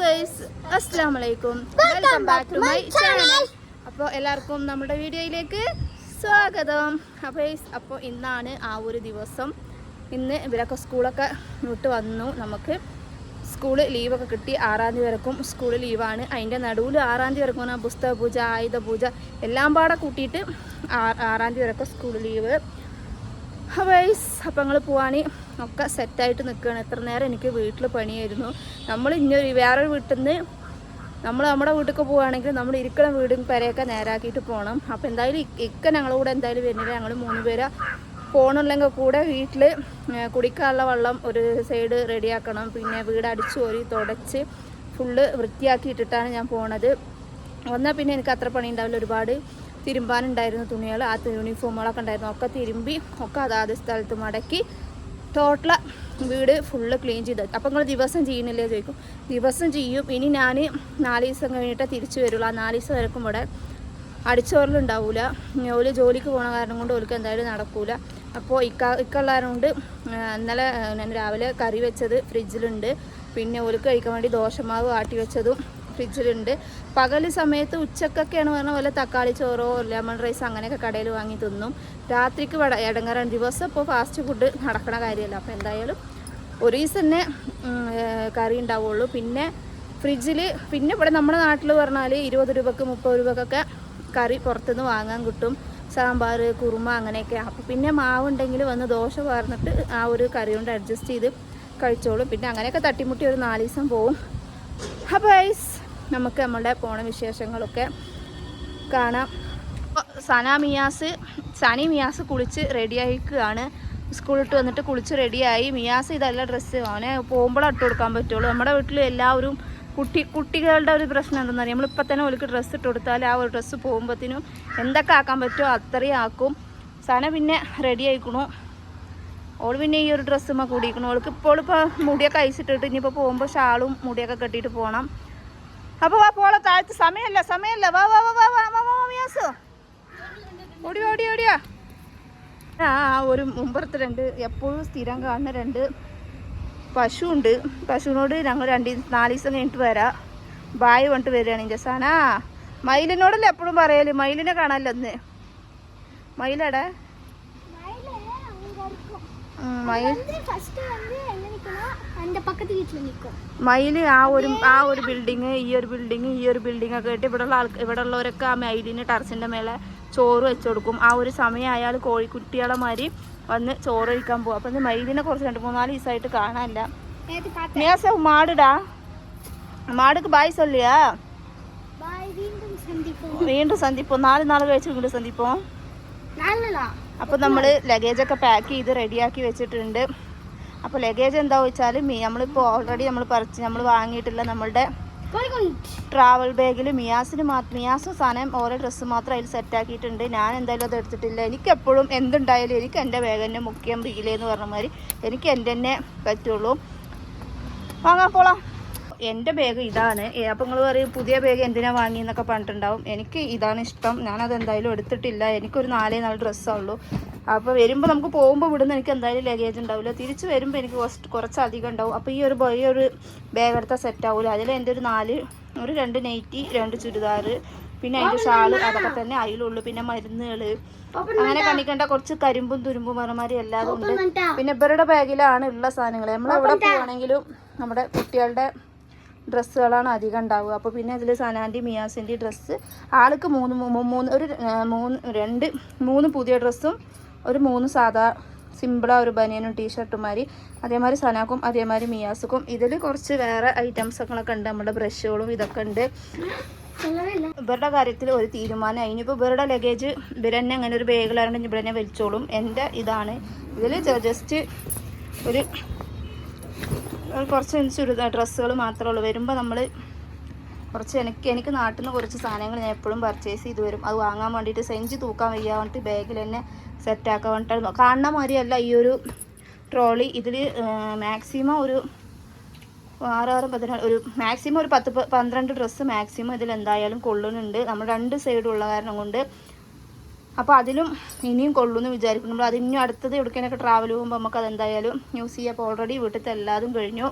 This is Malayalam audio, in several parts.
ഗൈസ് അസ്സാം വലൈക്കും welcome back to my channel അപ്പോൾ എല്ലാവർക്കും നമ്മുടെ വീഡിയോയിലേക്ക് സ്വാഗതം. അപ്പോൾ അപ്പോൾ ഇന്നാണ് ആ ഒരു ദിവസം. ഇന്ന് ഇവരൊക്കെ സ്കൂളൊക്കെ വിട്ട് വന്നു. നമുക്ക് സ്കൂൾ ലീവൊക്കെ കിട്ടി ആറാം തീയതി വരെക്കും. സ്കൂൾ ലീവാണ്. അതിന്റെ നടുവിൽ ആറാം തീയതി വരെക്കും പറഞ്ഞാൽ പുസ്തക പൂജ ആയുധ പൂജ എല്ലാം പാടെ കൂട്ടിയിട്ട് ആറാം തീയതി വരെക്കും സ്കൂൾ ലീവ്. വൈസ് അപ്പം ഞങ്ങൾ പോവാണി ഒക്കെ സെറ്റായിട്ട് നിൽക്കുകയാണ് എത്ര നേരം എനിക്ക് വീട്ടിൽ പണിയായിരുന്നു. നമ്മൾ ഇനി വേറൊരു വീട്ടിൽ നിന്ന് നമ്മൾ നമ്മുടെ വീട്ടിലേക്ക് പോവുകയാണെങ്കിൽ നമ്മൾ ഇരിക്കണ വീടും പെരയൊക്കെ നേരാക്കിയിട്ട് പോകണം അപ്പോൾ എന്തായാലും ഇക്കെ ഇക്ക ഞങ്ങളുടെ കൂടെ എന്തായാലും വരുന്നില്ല. ഞങ്ങൾ മൂന്ന് പേര് പോകണില്ലെങ്കിൽ കൂടെ വീട്ടിൽ കുടിക്കാനുള്ള വെള്ളം ഒരു സൈഡ് റെഡിയാക്കണം പിന്നെ വീട് അടിച്ചു കോരി തുടച്ച് ഫുള്ള് വൃത്തിയാക്കിയിട്ടിട്ടാണ് ഞാൻ പോണത്. വന്നാൽ പിന്നെ എനിക്ക് അത്ര പണി ഉണ്ടാവില്ല. ഒരുപാട് തിരുമ്പാനുണ്ടായിരുന്ന തുണികൾ ആ യൂണിഫോമുകളൊക്കെ ഉണ്ടായിരുന്നു. ഒക്കെ തിരുമ്പി ഒക്കെ അതാത് സ്ഥലത്ത് മടക്കി ടോട്ടല വീട് ഫുള്ള് ക്ലീൻ ചെയ്ത് അപ്പം നിങ്ങൾ ദിവസം ചെയ്യണില്ലേ ചോദിക്കും. ദിവസം ചെയ്യും. ഇനി ഞാൻ നാല് ദിവസം കഴിഞ്ഞിട്ടേ തിരിച്ചു വരുള്ളൂ. ആ നാല് ദിവസം വരക്കും ഇവിടെ അടിച്ചോറലുണ്ടാവില്ല ഓൽ ജോലിക്ക് പോണ കാരണം കൊണ്ട് ഓർക്ക് എന്തായാലും നടക്കൂല. അപ്പോൾ ഇക്ക ഇക്കുള്ള കൊണ്ട് ഇന്നലെ ഞാൻ രാവിലെ കറി വെച്ചത് ഫ്രിഡ്ജിലുണ്ട് പിന്നെ ഓർക്ക് കഴിക്കാൻ വേണ്ടി ദോശമാവ് ആട്ടി വെച്ചതും ഫ്രിഡ്ജിലുണ്ട്. പകൽ സമയത്ത് ഉച്ചക്കൊക്കെയാണ് പറഞ്ഞ പോലെ തക്കാളി ചോറോ ലെമൺ റൈസ് അങ്ങനെയൊക്കെ കടയിൽ വാങ്ങി തിന്നും. രാത്രിക്ക് വട ഇടങ്ങാറാണ് ദിവസം ഇപ്പോൾ ഫാസ്റ്റ് ഫുഡ് നടക്കണ കാര്യമല്ല. അപ്പോൾ എന്തായാലും ഒരു ദിവസം തന്നെ കറി ഉണ്ടാവുള്ളൂ. പിന്നെ ഫ്രിഡ്ജിൽ പിന്നെ ഇവിടെ നമ്മുടെ നാട്ടിൽ പറഞ്ഞാൽ ഇരുപത് രൂപക്ക് മുപ്പത് രൂപക്കൊക്കെ കറി പുറത്തുനിന്ന് വാങ്ങാൻ കിട്ടും. സാമ്പാർ കുറുമ അങ്ങനെയൊക്കെ. അപ്പോൾ പിന്നെ മാവുണ്ടെങ്കിൽ വന്ന് ദോശ വാർന്നിട്ട് ആ ഒരു കറി കൊണ്ട് അഡ്ജസ്റ്റ് ചെയ്ത് കഴിച്ചോളും. പിന്നെ അങ്ങനെയൊക്കെ തട്ടിമുട്ടി ഒരു നാല് ദിവസം പോവും. അപ്പോൾ ഐസ് നമുക്ക് നമ്മളുടെ പോണ വിശേഷങ്ങളൊക്കെ കാണാം. സന മിയാസ് സനി മിയാസ് കുളിച്ച് റെഡിയായിക്കുകയാണ് സ്കൂളിട്ട് വന്നിട്ട് കുളിച്ച് റെഡിയായി മിയാസ് ഇതല്ല ഡ്രസ്സ് അവനെ പോകുമ്പോഴേ ഇട്ട് കൊടുക്കാൻ പറ്റുള്ളൂ. നമ്മുടെ വീട്ടിൽ എല്ലാവരും കുട്ടി കുട്ടികളുടെ ഒരു പ്രശ്നം എന്താണെന്ന് അറിയാം നമ്മളിപ്പോൾ തന്നെ ഓർക്ക് ഡ്രസ്സ് ഇട്ട് കൊടുത്താൽ ആ ഒരു ഡ്രസ്സ് പോകുമ്പോഴത്തേനും എന്തൊക്കെ ആക്കാൻ പറ്റുമോ അത്രയും ആക്കും. സന പിന്നെ റെഡി ആയിക്കണു. ഓൾ പിന്നെ ഈ ഒരു ഡ്രസ്സുമ്മ കൂടിയിരിക്കണു. ഓൾക്ക് ഇപ്പോൾ ഇപ്പോൾ മുടിയൊക്കെ അയച്ചിട്ടിട്ട് ഇനിയിപ്പോൾ പോകുമ്പോൾ ഷാളും മുടിയൊക്കെ കെട്ടിയിട്ട് പോകണം അപ്പോൾ വാ പോളെ താഴത്ത് സമയമല്ല സമയമല്ല വാ വാ വാ വാ വാ വാ വാ ഓടി ഓടി ഓടിയാ ആ ആ ഒരു മുമ്പുറത്ത് രണ്ട് എപ്പോഴും സ്ഥിരം കാണുന്ന രണ്ട് പശുവുണ്ട്. പശുവിനോട് ഞങ്ങൾ രണ്ട് നാല് ദിവസം കഴിഞ്ഞിട്ട് വരാം. ബായ് കൊണ്ട് വരികയാണ് സാനാ. മയിലിനോടല്ലേ എപ്പോഴും പറയൽ? മയിലിനെ കാണാമല്ലോ ഒന്ന് മയിലടെ? நிக்கும் മയിൽ ആ ഒരു ആ ഒരു ബിൽഡിങ് ഈ ഒരു ബിൽഡിങ് ഈ ഒരു ബിൽഡിംഗ് ഒക്കെ ആയിട്ട് ഇവിടെയുള്ള ആൾ ഇവിടെ ഉള്ളവരൊക്കെ ആ മയിലിന് ടെറസിൻ്റെ മേലെ ചോറ് വെച്ച് കൊടുക്കും ആ ഒരു സമയം അയാൾ കോഴിക്കുട്ടികളെ മാതിരി വന്ന് ചോറ് കഴിക്കാൻ പോകും അപ്പം മയിലിനെ കുറച്ച് രണ്ട് മൂന്നാല് ദിവസമായിട്ട് കാണാനില്ല நேத்து பார்த்தேன் മേസ മാടുടാ മാടുക്ക് ബായ് സൊല്ലിയാ பாய் வீண்டும் சந்திப்போம் വീണ്ടും സന്ധിപ്പോ നാല് നാൾ കഴിച്ച് വീണ്ടും സന്ധിപ്പോ நல்லலா അപ്പോൾ നമ്മൾ ലഗേജൊക്കെ പാക്ക് ചെയ്ത് റെഡിയാക്കി വെച്ചിട്ടുണ്ട്. അപ്പോൾ ലഗേജ് എന്താണെന്ന് വെച്ചാൽ മീ നമ്മളിപ്പോൾ ഓൾറെഡി നമ്മൾ പറിച്ച് നമ്മൾ വാങ്ങിയിട്ടുള്ള നമ്മളുടെ ട്രാവൽ ബാഗിൽ മിയാസിന് മാത്രം മിയാസും സാധനം ഓരോ ഡ്രസ്സ് മാത്രം അതിൽ സെറ്റാക്കിയിട്ടുണ്ട് ഞാൻ എന്തായാലും അത് എടുത്തിട്ടില്ല. എനിക്ക് എപ്പോഴും എന്തുണ്ടായാലും എനിക്ക് എന്റെ ബാഗ് തന്നെ മുഖ്യം ബിഗിലെന്ന് പറഞ്ഞ മാതിരി എനിക്ക് എന്റെ തന്നെ പറ്റുള്ളൂ. വാങ്ങാൻ പോളാം. എന്റെ ബാഗ് ഇതാണ്. അപ്പോൾ നിങ്ങൾ പറയും പുതിയ ബാഗ് എന്തിനാ വാങ്ങിയെന്നൊക്കെ പറഞ്ഞിട്ടുണ്ടാവും. എനിക്ക് ഇതാണ് ഇഷ്ടം. ഞാനത് എന്തായാലും എടുത്തിട്ടില്ല. എനിക്കൊരു നാലേ നാല് ഡ്രസ്സുള്ളൂ അപ്പോൾ വരുമ്പോൾ നമുക്ക് പോകുമ്പോൾ ഇവിടുന്ന് എനിക്ക് എന്തായാലും ലഗേജ് ഉണ്ടാവില്ല തിരിച്ച് വരുമ്പോൾ എനിക്ക് കുറച്ച് കുറച്ച് അധികം ഉണ്ടാവും. അപ്പോൾ ഈ ഒരു ഈ ഒരു ബാഗ് എടുത്താൽ സെറ്റ് ആവില്ല അതിൽ എന്റെ ഒരു നാല് ഒരു രണ്ട് നൈറ്റി രണ്ട് ചുരിദാർ പിന്നെ അതിന്റെ ഷാൾ അതൊക്കെ തന്നെ അതിലുള്ളൂ പിന്നെ മരുന്നുകൾ അങ്ങനെ കണിക്കേണ്ട കുറച്ച് കരിമ്പും തുരുമ്പും പറഞ്ഞമാരി എല്ലാം ഉണ്ട്. പിന്നെ ഇവരുടെ ബാഗിലാണ് ഉള്ള സാധനങ്ങൾ നമ്മൾ എവിടെ നമ്മുടെ കുട്ടികളുടെ ഡ്രസ്സുകളാണ് അധികം ഉണ്ടാവുക. അപ്പോൾ പിന്നെ അതിൽ സനാന്റെ മിയാസിന്റെ ഡ്രസ്സ്. ആൾക്ക് മൂന്ന് മൂന്ന് ഒരു മൂന്ന് രണ്ട് മൂന്ന് പുതിയ ഡ്രസ്സും ഒരു മൂന്ന് സാധാ സിമ്പിളാ ഒരു ബനിയനും ടീഷർട്ടുമാതിരി അതേമാതിരി സനാക്കും അതേമാതിരി മിയാസുക്കും. ഇതിൽ കുറച്ച് വേറെ ഐറ്റംസൊക്കെ ഉണ്ട്. നമ്മുടെ ബ്രഷുകളും ഇതൊക്കെ ഉണ്ട്. ഇവരുടെ കാര്യത്തിൽ ഒരു തീരുമാനമായി ഇനിയിപ്പോൾ ഇവരുടെ ലഗേജ് ഇവരെന്നെ അങ്ങനെ ഒരു ബാഗിലായതുകൊണ്ട് ഇവരെന്നെ വലിച്ചോളും. എന്റെ ഇതാണ്. ഇതിൽ ജസ്റ്റ് ഒരു കുറച്ച് ചുരിദാർ ഡ്രസ്സുകൾ മാത്രമേ ഉള്ളൂ. വരുമ്പോൾ നമ്മൾ കുറച്ച് എനിക്ക് എനിക്ക് നാട്ടിൽ നിന്ന് കുറച്ച് സാധനങ്ങൾ ഞാൻ എപ്പോഴും പർച്ചേസ് ചെയ്ത് വരും. അത് വാങ്ങാൻ വേണ്ടിയിട്ട് സെഞ്ച് തൂക്കാൻ വയ്യ വേണ്ടിയിട്ട് ബാഗിൽ തന്നെ സെറ്റാക്കാൻ വേണ്ടിയിട്ട് കാണുന്ന മാതിരിയല്ല ഈ ഒരു ട്രോളി ഇതിൽ മാക്സിമം ഒരു ആറാറും പതിനാറ് ഒരു മാക്സിമം ഒരു പത്ത് പന്ത്രണ്ട് ഡ്രസ്സ് മാക്സിമം ഇതിൽ എന്തായാലും കൊള്ളുന്നുണ്ട്. നമ്മൾ രണ്ട് സൈഡുള്ള കാരണം കൊണ്ട് അപ്പോൾ അതിലും ഇനിയും കൊള്ളുമെന്ന് വിചാരിക്കുന്നു. നമ്മൾ അതിനും അടുത്തത് എവിടേക്കാനൊക്കെ ട്രാവൽ പോകുമ്പോൾ നമുക്ക് അതെന്തായാലും യൂസ് ചെയ്യാം. അപ്പോൾ ഓൾറെഡി വീട്ടിലത്തെ എല്ലാതും കഴിഞ്ഞു.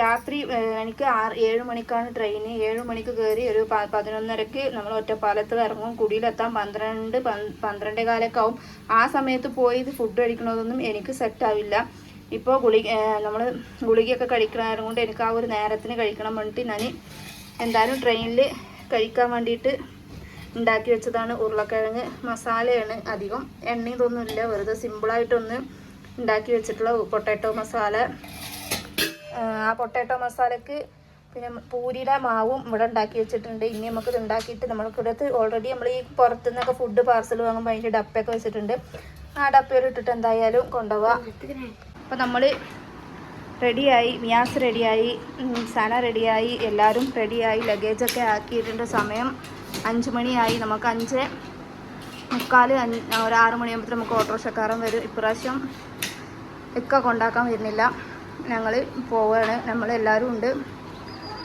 രാത്രി എനിക്ക് ആറ് ഏഴ് മണിക്കാണ് ട്രെയിൻ ഏഴ് മണിക്ക് കയറി ഒരു പതിനൊന്നരക്ക് നമ്മൾ ഒറ്റപ്പാലത്ത് ഇറങ്ങും. കുടിയിലെത്താൻ പന്ത്രണ്ട് പന്ത്രണ്ടേ കാലൊക്കെ ആവും. ആ സമയത്ത് പോയി ഇത് ഫുഡ് കഴിക്കണതൊന്നും എനിക്ക് സെറ്റാവില്ല ഇപ്പോൾ ഗുളി നമ്മൾ ഗുളികയൊക്കെ കഴിക്കണമായത് കൊണ്ട് എനിക്ക് ആ ഒരു നേരത്തിന് കഴിക്കണം വേണ്ടിയിട്ട് ഞാൻ എന്തായാലും ട്രെയിനിൽ കഴിക്കാൻ വേണ്ടിയിട്ട് ഉണ്ടാക്കി വെച്ചതാണ് ഉരുളക്കിഴങ്ങ്. മസാലയാണ് അധികം. എണ്ണ ഇതൊന്നുമില്ല വെറുതെ സിമ്പിളായിട്ടൊന്ന് ഉണ്ടാക്കി വെച്ചിട്ടുള്ള പൊട്ടാറ്റോ മസാല. ആ, പൊട്ടാറ്റോ മസാലക്ക് പിന്നെ പൂരിയുടെ മാവും ഇവിടെ ഉണ്ടാക്കി വെച്ചിട്ടുണ്ട്. ഇനി നമുക്ക് ഇത് ഉണ്ടാക്കിയിട്ട് നമ്മൾക്കിടത്ത് ഓൾറെഡി നമ്മൾ ഈ പുറത്തുനിന്നൊക്കെ ഫുഡ് പാർസൽ വാങ്ങുമ്പോൾ അതിന്റെ ഡപ്പയൊക്കെ വെച്ചിട്ടുണ്ട്. ആ ഡപ്പയിൽ ഇട്ടിട്ട് എന്തായാലും കൊണ്ടുപോവാം. അപ്പോൾ നമ്മൾ റെഡിയായി മിയാസ് റെഡിയായി സന റെഡിയായി എല്ലാവരും റെഡിയായി ലഗേജൊക്കെ ആക്കിയിട്ടുണ്ട് സമയം. അഞ്ച് മണിയായി നമുക്ക് അഞ്ച് മുക്കാൽ ഒരു ആറ് മണിയാകുമ്പോൾ നമുക്ക് ഓട്ടോറിക്ഷക്കാരൻ വരും. ഇപ്രാവശ്യം ഇക്ക കൊണ്ടാക്കാൻ വരുന്നില്ല. ഞങ്ങൾ പോവുകയാണ് നമ്മളെല്ലാവരും ഉണ്ട്.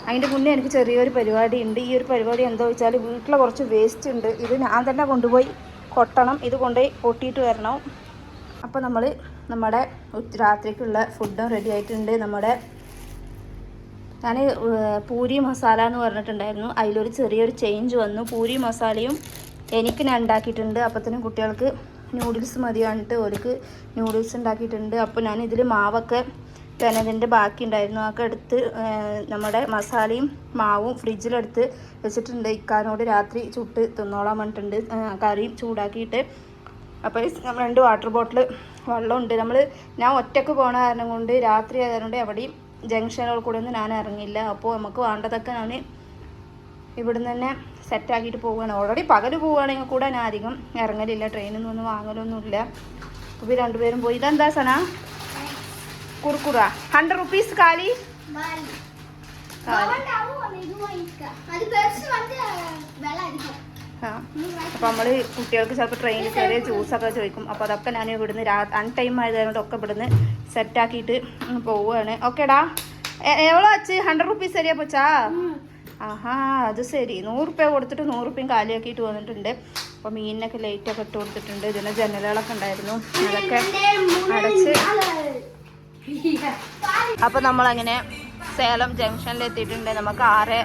അതിന്റെ മുന്നേ എനിക്ക് ചെറിയൊരു പരിപാടി ഉണ്ട് ഈ ഒരു പരിപാടി എന്താ വെച്ചാൽ വീട്ടിലെ കുറച്ച് വേസ്റ്റ് ഉണ്ട്. ഇത് ഞാൻ തന്നെ കൊണ്ടുപോയി കൊട്ടണം. ഇത് കൊണ്ടുപോയി കൊട്ടിയിട്ട് വരണം. അപ്പോൾ നമ്മൾ നമ്മുടെ രാത്രിക്കുള്ള ഫുഡും റെഡി ആയിട്ടുണ്ട്. നമ്മുടെ ഞാൻ പൂരി മസാല എന്ന് പറഞ്ഞിട്ടുണ്ടായിരുന്നു. അതിലൊരു ചെറിയൊരു ചേഞ്ച് വന്നു. പൂരി മസാലയും എനിക്ക് ഞാൻ ഉണ്ടാക്കിയിട്ടുണ്ട്. അപ്പത്തിനും കുട്ടികൾക്ക് നൂഡിൽസ് മതി പറഞ്ഞിട്ട് ഓർക്ക് നൂഡിൽസ് ഉണ്ടാക്കിയിട്ടുണ്ട്. അപ്പോൾ ഞാൻ ഇതിൽ മാവൊക്കെ പെനതിന്റെ ബാക്കി ഉണ്ടായിരുന്നു അതൊക്കെ എടുത്ത് നമ്മുടെ മസാലയും മാവും ഫ്രിഡ്ജിലെടുത്ത് വെച്ചിട്ടുണ്ട്. ഇക്കാനോട് രാത്രി ചുട്ട് തിന്നോളാൻ ആ, കറിയും ചൂടാക്കിയിട്ട്. അപ്പോൾ നമ്മൾ രണ്ട് വാട്ടർ ബോട്ടിൽ വെള്ളമുണ്ട്. നമ്മൾ ഞാൻ ഒറ്റയ്ക്ക് പോണ കാരണം കൊണ്ട് രാത്രി ആയതുകൊണ്ട് എവിടെയും ജംഗ്ഷനുകൾ കൂടെ ഒന്നും ഞാൻ ഇറങ്ങില്ല അപ്പോൾ നമുക്ക് വേണ്ടതൊക്കെ ഞാൻ ഇവിടുന്ന് തന്നെ സെറ്റാക്കിയിട്ട് പോവുകയാണ്. ഓൾറെഡി പകൽ പോവുകയാണെങ്കിൽ കൂടെ ഞാൻ അധികം ഇറങ്ങലില്ല. ട്രെയിനിൽ നിന്നൊന്നും വാങ്ങലൊന്നുമില്ല. അപ്പോൾ രണ്ടുപേരും പോയി. ഇതെന്താ സന? കുറുക്കുറ ഹൺഡ്രഡ് റുപ്പീസ് കാലി? കാലി. അപ്പോൾ നമ്മൾ കുട്ടികൾക്ക് ചിലപ്പോൾ ട്രെയിനിൽ കയറിയ ജ്യൂസൊക്കെ ചോദിക്കും. അപ്പോൾ അതൊക്കെ ഞാൻ ഇവിടുന്ന് രാ അൺ ടൈം ആയതുകൊണ്ട് ഒക്കെ ഇവിടുന്ന് സെറ്റാക്കിയിട്ട് പോവുകയാണ് ഓക്കേടാ എവളോ അച്ഛ ഹൺഡ്രഡ് റുപ്പീസ് തരിക പോച്ചാ? ആഹാ അത് ശരി. നൂറ് റുപ്യ കൊടുത്തിട്ട് നൂറ് റുപ്യം കാലിയാക്കിയിട്ട് വന്നിട്ടുണ്ട്. അപ്പോൾ മീനിനൊക്കെ ലൈറ്റൊക്കെ ഇട്ട് കൊടുത്തിട്ടുണ്ട്. ഇതിന് ജനലുകളൊക്കെ ഉണ്ടായിരുന്നു. അതൊക്കെ അടച്ച്. അപ്പോൾ നമ്മളങ്ങനെ സേലം ജംഗ്ഷനിൽ എത്തിയിട്ടുണ്ട്. നമുക്ക് ആറ്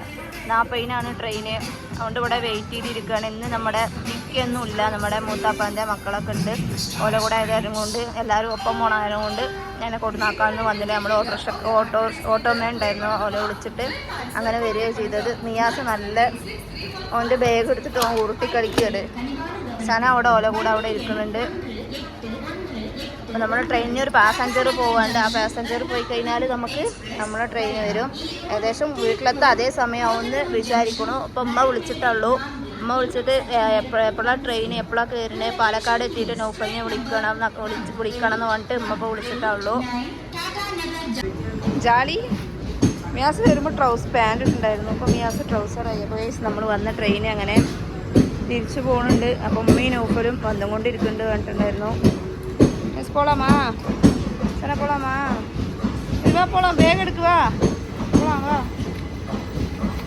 നാൽപ്പതിനാണ് ട്രെയിന് അതുകൊണ്ട് ഇവിടെ വെയിറ്റ് ചെയ്തിരിക്കുകയാണ്. ഇന്ന് നമ്മുടെ മിക്കൊന്നും ഇല്ല നമ്മുടെ മൂത്താപ്പാന്റെ മക്കളൊക്കെ ഉണ്ട്. ഓരോ കൂടെ ആയതായാലും കൊണ്ട് എല്ലാവരും ഒപ്പം പോണായതും കൊണ്ട് ഞാൻ കൊടുനാക്കാമെന്ന് വന്നില്ല നമ്മൾ ഓട്ടോറിക്ഷ ഓട്ടോ ഓട്ടോമേ ഉണ്ടായിരുന്നു. ഓരോ വിളിച്ചിട്ട് അങ്ങനെ വരികയാണ് ചെയ്തത്. മിയാസ് നല്ല ഓന്റെ ബാഗ് എടുത്തിട്ട് ഓൻ ഉരുട്ടിക്കളിക്കുകയാണ് സന അവിടെ ഓല കൂടെ അവിടെ ഇരിക്കുന്നുണ്ട്. അപ്പോൾ നമ്മൾ ട്രെയിനിന് ഒരു പാസഞ്ചർ പോകാണ്ട് ആ പാസഞ്ചർ പോയി കഴിഞ്ഞാൽ നമുക്ക് നമ്മുടെ ട്രെയിൻ വരും. ഏകദേശം വീട്ടിലെത്താൻ അതേ സമയമാവുമെന്ന് വിചാരിക്കണു. അപ്പോൾ ഉമ്മ വിളിച്ചിട്ടുള്ളൂ. അമ്മ വിളിച്ചിട്ട് എപ്പോഴാണ് ട്രെയിൻ എപ്പോഴാണ് കയറുന്നത് പാലക്കാട് എത്തിയിട്ട് നൗപ്പനെ വിളിക്കണം എന്നൊക്കെ വിളിച്ച് വിളിക്കണം എന്ന് പറഞ്ഞിട്ട് ഉമ്മ ഇപ്പോൾ വിളിച്ചിട്ടുള്ളൂ. ജാലി മിയാസ് വരുമ്പോൾ ട്രൗസ് പാന്റ് ഇട്ടുണ്ടായിരുന്നു അപ്പോൾ മിയാസ് ട്രൗസറായി അപ്പോൾ നമ്മൾ വന്ന ട്രെയിൻ അങ്ങനെ തിരിച്ചു പോകുന്നുണ്ട് അപ്പം ഉമ്മയും നൗഫലും വന്നുകൊണ്ടിരിക്കുന്നുണ്ട് പറഞ്ഞിട്ടുണ്ടായിരുന്നു. மிஸ் போகலாமா சரி போகலாமா இதுவா போகலாம் பேக் எடுக்குவா போகலாம் வா.